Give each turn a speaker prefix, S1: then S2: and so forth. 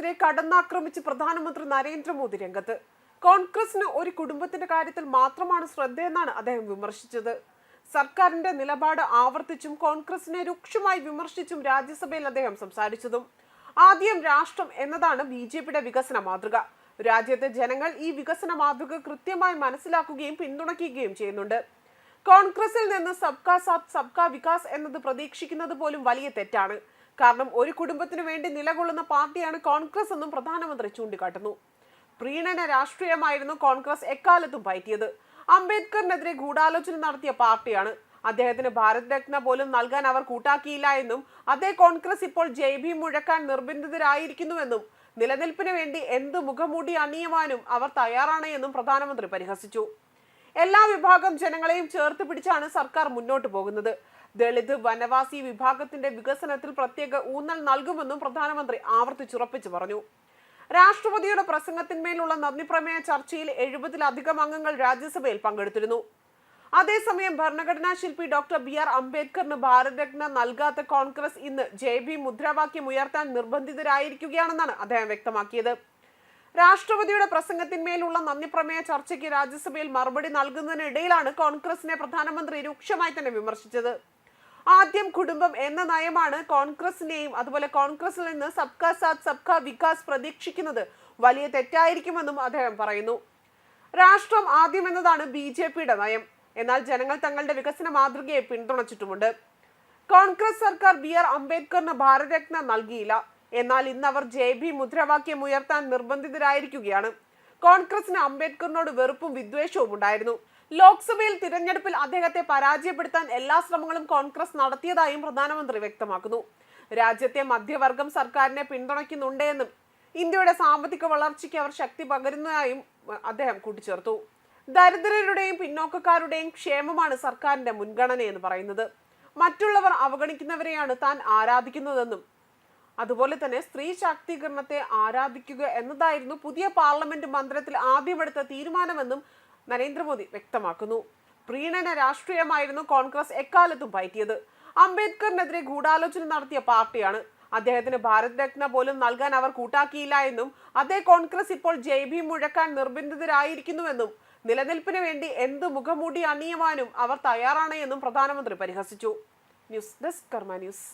S1: സർക്കാരിനെതിരെ കടന്നാക്രമിച്ച് പ്രധാനമന്ത്രി നരേന്ദ്രമോദി രംഗത്ത്. കോൺഗ്രസിന് ഒരു കുടുംബത്തിന്റെ കാര്യത്തിൽ മാത്രമാണ് ശ്രദ്ധയെന്നാണ് അദ്ദേഹം വിമർശിച്ചത്. സർക്കാരിന്റെ നിലപാട് ആവർത്തിച്ചും കോൺഗ്രസിനെ രൂക്ഷമായി വിമർശിച്ചും രാജ്യസഭയിൽ അദ്ദേഹം സംസാരിച്ചതും ആദ്യം രാഷ്ട്രം എന്നതാണ് ബി ജെ പിയുടെ വികസന മാതൃക. രാജ്യത്തെ ജനങ്ങൾ ഈ വികസന മാതൃക കൃത്യമായി മനസ്സിലാക്കുകയും പിന്തുണയ്ക്കുകയും ചെയ്യുന്നുണ്ട്. കോൺഗ്രസിൽ നിന്ന് സബ്കാ സാത്ത് സബ്കാ വികാസ് എന്നത് പ്രതീക്ഷിക്കുന്നത് പോലും വലിയ തെറ്റാണ്. കാരണം ഒരു കുടുംബത്തിനു വേണ്ടി നിലകൊള്ളുന്ന പാർട്ടിയാണ് കോൺഗ്രസ് എന്നും പ്രധാനമന്ത്രി ചൂണ്ടിക്കാട്ടുന്നു. പ്രീണന രാഷ്ട്രീയമായിരുന്നു കോൺഗ്രസ് എക്കാലത്തും പയറ്റിയത്. അംബേദ്കറിനെതിരെ ഗൂഢാലോചന നടത്തിയ പാർട്ടിയാണ്. അദ്ദേഹത്തിന് ഭാരത് രത്ന പോലും നൽകാൻ അവർ കൂട്ടാക്കിയില്ല എന്നും അതേ കോൺഗ്രസ് ഇപ്പോൾ ജയ് ഭീം മുഴക്കാൻ നിർബന്ധിതരായിരിക്കുന്നുവെന്നും നിലനിൽപ്പിന് വേണ്ടി എന്ത് മുഖംമൂടി അണിയുവാനും അവർ തയ്യാറാണ് എന്നും പ്രധാനമന്ത്രി പരിഹസിച്ചു. എല്ലാ വിഭാഗം ജനങ്ങളെയും ചേർത്ത് പിടിച്ചാണ് സർക്കാർ മുന്നോട്ട് പോകുന്നത്. ദളിത് വനവാസി വിഭാഗത്തിന്റെ വികസനത്തിൽ പ്രത്യേക ഊന്നൽ നൽകുമെന്നും പ്രധാനമന്ത്രി ആവർത്തിച്ചുറപ്പിച്ചു പറഞ്ഞു. രാഷ്ട്രപതിയുടെ പ്രസംഗത്തിന്മേലുള്ള നന്ദിപ്രമേയ ചർച്ചയിൽ എഴുപതിലധികം അംഗങ്ങൾ രാജ്യസഭയിൽ പങ്കെടുത്തിരുന്നു. അതേസമയം ഭരണഘടനാ ശില്പി ഡോക്ടർ ബി ആർ അംബേദ്കറിന് ഭാരതരത്ന നൽകാത്ത കോൺഗ്രസ് ഇന്ന് ജയ് ഭീം മുദ്രാവാക്യം ഉയർത്താൻ നിർബന്ധിതരായിരിക്കുകയാണെന്നാണ് അദ്ദേഹം വ്യക്തമാക്കിയത്. രാഷ്ട്രപതിയുടെ പ്രസംഗത്തിന്മേലുള്ള നന്ദിപ്രമേയ ചർച്ചയ്ക്ക് രാജ്യസഭയിൽ മറുപടി നൽകുന്നതിനിടയിലാണ് കോൺഗ്രസിനെ പ്രധാനമന്ത്രി രൂക്ഷമായി തന്നെ വിമർശിച്ചത്. ആദ്യം കുടുംബം എന്ന നയമാണ് കോൺഗ്രസിനെയും അതുപോലെ കോൺഗ്രസിൽ നിന്ന് സബ്കാ സാത്ത് സബ്കാ വികാസ് പ്രതീക്ഷിക്കുന്നത് വലിയ തെറ്റായിരിക്കുമെന്നും അദ്ദേഹം പറയുന്നു. രാഷ്ട്രം ആദ്യം എന്നതാണ് ബി ജെ പിയുടെ നയം. എന്നാൽ ജനങ്ങൾ തങ്ങളുടെ വികസന മാതൃകയെ പിന്തുണച്ചിട്ടുമുണ്ട്. കോൺഗ്രസ് സർക്കാർ ബി ആർ അംബേദ്കറിന് ഭാരതരത്ന നൽകിയില്ല. എന്നാൽ ഇന്ന് അവർ ജെ ബി മുദ്രാവാക്യം ഉയർത്താൻ നിർബന്ധിതരായിരിക്കുകയാണ്. കോൺഗ്രസിന് അംബേദ്കറിനോട് വെറുപ്പും വിദ്വേഷവും ഉണ്ടായിരുന്നു ലോക്സഭയിൽ തിരഞ്ഞെടുപ്പിൽ അദ്ദേഹത്തെ പരാജയപ്പെടുത്താൻ എല്ലാ ശ്രമങ്ങളും കോൺഗ്രസ് നടത്തിയതായും പ്രധാനമന്ത്രി വ്യക്തമാക്കുന്നു. രാജ്യത്തെ മധ്യവർഗം സർക്കാരിനെ പിന്തുണയ്ക്കുന്നുണ്ട് എന്നും ഇന്ത്യയുടെ സാമ്പത്തിക വളർച്ചയ്ക്ക് അവർ ശക്തി പകരുന്നതായും അദ്ദേഹം കൂട്ടിച്ചേർത്തു. ദരിദ്രരുടെയും പിന്നോക്കക്കാരുടെയും ക്ഷേമമാണ് സർക്കാരിന്റെ മുൻഗണന എന്ന് പറയുന്നത്. മറ്റുള്ളവർ അവഗണിക്കുന്നവരെയാണ് താൻ ആരാധിക്കുന്നതെന്നും അതുപോലെ തന്നെ സ്ത്രീ ശാക്തീകരണത്തെ ആരാധിക്കുക എന്നതായിരുന്നു പുതിയ പാർലമെന്റ് മന്ദിരത്തിൽ ആദ്യമെടുത്ത തീരുമാനമെന്നും നരേന്ദ്രമോദി വ്യക്തമാക്കുന്നു. പ്രീണന രാഷ്ട്രീയമായിരുന്നു കോൺഗ്രസ് എക്കാലത്തും പയറ്റിയത്. അംബേദ്കറിനെതിരെ ഗൂഢാലോചന നടത്തിയ പാർട്ടിയാണ്. അദ്ദേഹത്തിന് ഭാരത് രത്ന പോലും നൽകാൻ അവർ കൂട്ടാക്കിയില്ല എന്നും അതേ കോൺഗ്രസ് ഇപ്പോൾ ജയ് ഭീം മുഴക്കാൻ നിർബന്ധിതരായിരിക്കുന്നുവെന്നും നിലനിൽപ്പിന് വേണ്ടി എന്ത് മുഖമൂടി അണിയുവാനും അവർ തയ്യാറാണ് എന്നും പ്രധാനമന്ത്രി പരിഹസിച്ചു. News desk Karma news.